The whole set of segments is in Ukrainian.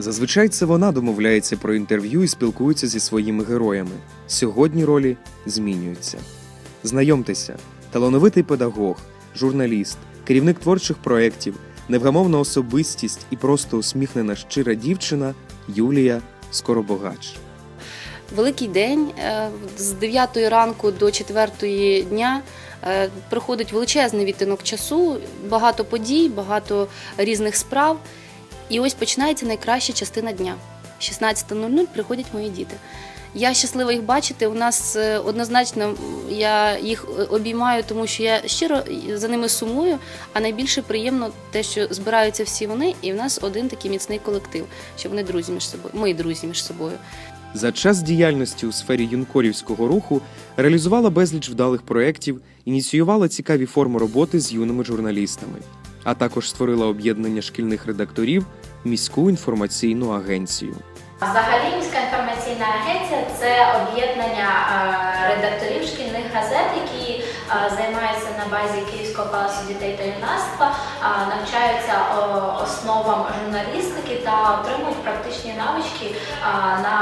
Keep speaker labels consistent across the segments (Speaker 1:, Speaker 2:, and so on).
Speaker 1: Зазвичай це вона домовляється про інтерв'ю і спілкується зі своїми героями. Сьогодні ролі змінюються. Знайомтеся, талановитий педагог, журналіст, керівник творчих проєктів, невгамовна особистість і просто усміхнена щира дівчина Юлія Скоробогач.
Speaker 2: Великий день е, з 9 ранку до 4 дня е, проходить величезний відтинок часу, багато подій, багато різних справ. І ось починається найкраща частина дня. 16.00 приходять мої діти. Я щаслива їх бачити. У нас е, однозначно я їх е, обіймаю, тому що я щиро за ними сумую. А найбільше приємно те, що збираються всі вони, і в нас один такий міцний колектив, що вони друзі між собою. Ми друзі між собою.
Speaker 1: За час діяльності у сфері юнкорівського руху реалізувала безліч вдалих проєктів, ініціювала цікаві форми роботи з юними журналістами, а також створила об'єднання шкільних редакторів міську інформаційну агенцію.
Speaker 3: Взагалі, міська інформаційна агенція це об'єднання е, редакторів шкільних газет, які е, займаються на базі Київського палацу дітей та юнацтва, навчаються основам журналістики та отримують практичні навички на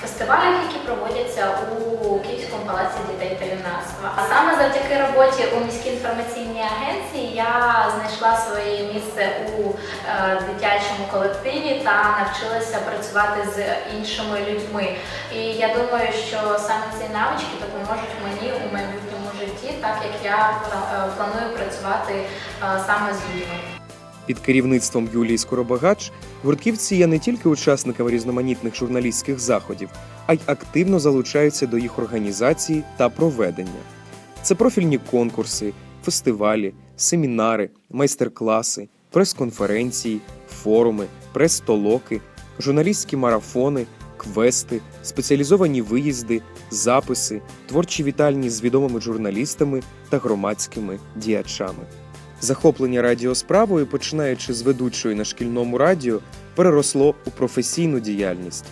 Speaker 3: фестивалях, які проводяться у Київському палаці дітей та юнацтва. А саме завдяки роботі у міській інформаційній агенції я знайшла своє місце у е, дитячому колективі та навчилася працювати з іншими людьми. І я думаю, що саме ці навички допоможуть мені у майбутньому житті, так як я е, планую працювати е, саме з людьми.
Speaker 1: Під керівництвом Юлії Скоробагач гуртківці є не тільки учасниками різноманітних журналістських заходів, а й активно залучаються до їх організації та проведення. Це профільні конкурси, фестивалі, семінари, майстер-класи, прес-конференції, форуми, прес-толоки, журналістські марафони, квести, спеціалізовані виїзди, записи, творчі вітальні з відомими журналістами та громадськими діячами. Захоплення радіосправою, починаючи з ведучої на шкільному радіо, переросло у професійну діяльність.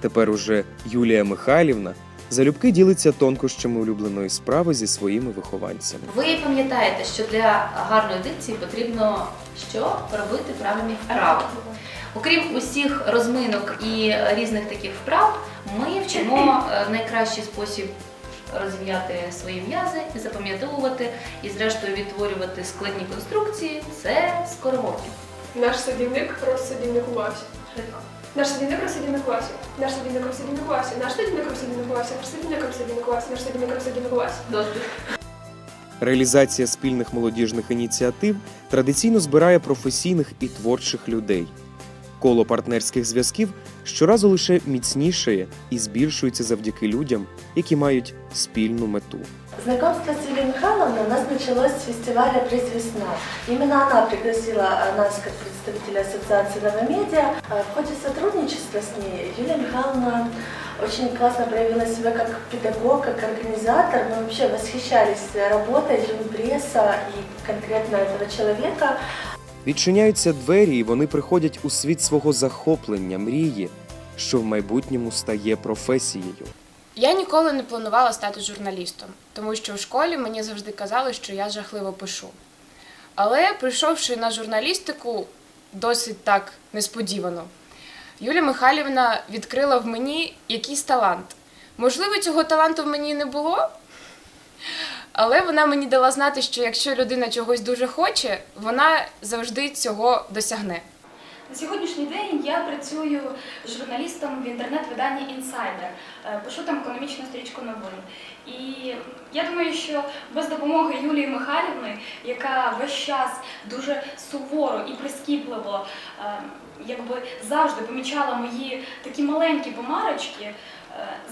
Speaker 1: Тепер уже Юлія Михайлівна залюбки ділиться тонкощами улюбленої справи зі своїми вихованцями.
Speaker 2: Ви пам'ятаєте, що для гарної дикції потрібно що робити правильні вправи. Окрім усіх розминок і різних таких вправ, ми вчимо е, найкращий спосіб розв'яти свої м'язи, запам'ятовувати і, зрештою, відтворювати складні конструкції це скороговорки.
Speaker 4: Наш садівник рос садівник у Васі. Наш садівник рос садівник у Наш садівник рос садівник у Наш садівник рос садівник у Наш садівник рос садівник у Наш садівник рос садівник у
Speaker 2: Досвід.
Speaker 1: Реалізація спільних молодіжних ініціатив традиційно збирає професійних і творчих людей. Коло партнерських зв'язків щоразу лише міцнішає і збільшується завдяки людям, які мають спільну мету.
Speaker 5: Знакомство с Юлией Михайловной у нас началось с фестиваля «Пресс весна». Именно она пригласила э, нас, как представителя Ассоциации «Новомедиа». Э, В ходе сотрудничества с ней Юлия Михайловна очень классно проявила себя как педагог, как организатор. Мы вообще восхищались работой Юнпресса и конкретно этого человека.
Speaker 1: Відчиняються двері, і вони приходять у світ свого захоплення, мрії, що в майбутньому стає професією.
Speaker 6: Я ніколи не планувала стати журналістом, тому що в школі мені завжди казали, що я жахливо пишу. Але прийшовши на журналістику досить так несподівано, Юлія Михайлівна відкрила в мені якийсь талант. Можливо, цього таланту в мені не було, але вона мені дала знати, що якщо людина чогось дуже хоче, вона завжди цього досягне.
Speaker 7: На сьогоднішній день я працюю журналістом в інтернет-виданні Інсайдер. Е, Пишу там економічну стрічку новин. І я думаю, що без допомоги Юлії Михайлівни, яка весь час дуже суворо і прискіпливо е, якби завжди помічала мої такі маленькі помарочки,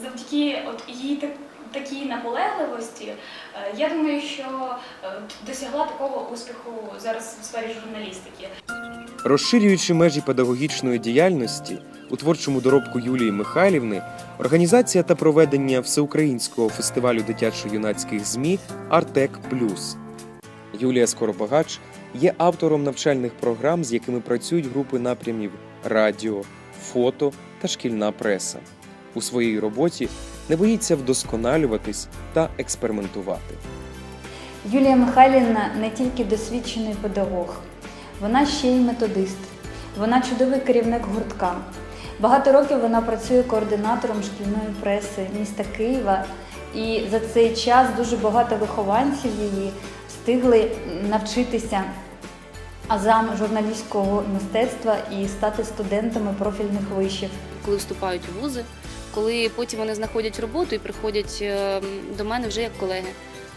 Speaker 7: завдяки от її так- такій наполегливості, е, я думаю, що е, досягла такого успіху зараз у сфері журналістики.
Speaker 1: Розширюючи межі педагогічної діяльності у творчому доробку Юлії Михайлівни, організація та проведення всеукраїнського фестивалю дитячо-юнацьких ЗМІ Артек Плюс. Юлія Скоробагач є автором навчальних програм, з якими працюють групи напрямів радіо, фото та шкільна преса. У своїй роботі не боїться вдосконалюватись та експериментувати.
Speaker 8: Юлія Михайлівна не тільки досвідчений педагог, вона ще й методист. Вона чудовий керівник гуртка. Багато років вона працює координатором шкільної преси міста Києва. І за цей час дуже багато вихованців її встигли навчитися азам журналістського мистецтва і стати студентами профільних вишів.
Speaker 2: коли вступають у вузи, коли потім вони знаходять роботу і приходять е, до мене вже як колеги.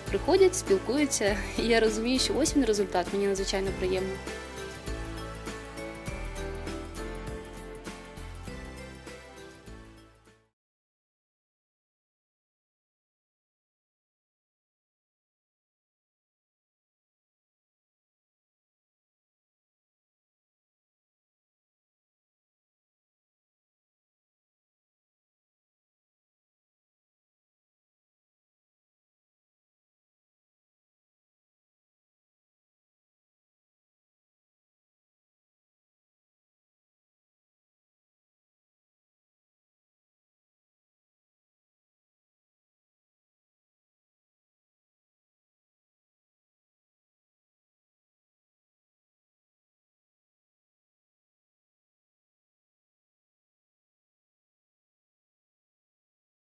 Speaker 2: Приходять, спілкуються, і я розумію, що ось він результат, мені надзвичайно приємно.